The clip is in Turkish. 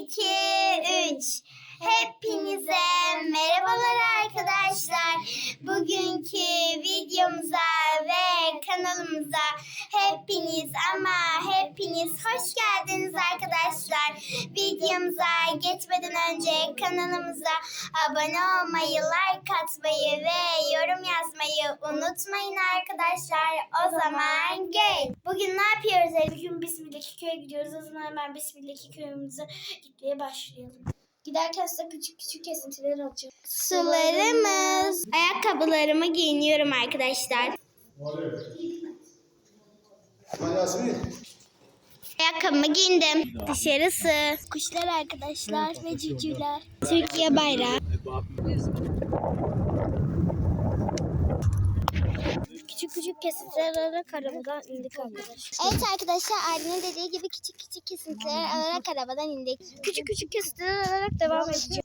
2, 3. Hepinize merhabalar arkadaşlar. Bugünkü videomuza ve kanalımıza hepiniz ama hepiniz hoş geldiniz arkadaşlar. Videomuza geçmeden önce kanalımıza abone olmayı, like atmayı ve yorum yazmayı unutmayın arkadaşlar. O zaman gel. Bugün ne yapıyoruz? Bugün Bismillah'ki köye gidiyoruz. O zaman hemen Bismillah'ki köyümüze gitmeye başlayalım. Giderken size küçük küçük kesintiler alacağım. Sularımız. Ayakkabılarımı giyiniyorum arkadaşlar. Hadi Yasmin. Ayakkabımı giyindim. Dışarısı. Kuşlar arkadaşlar ve civcivler. Türkiye bayrağı. Küçük kesintiler alarak arabadan indik arkadaşlar. Evet arkadaşlar Aylin'in dediği gibi küçük küçük kesintiler alarak arabadan indik. Küçük küçük kesintiler alarak devam edeceğiz.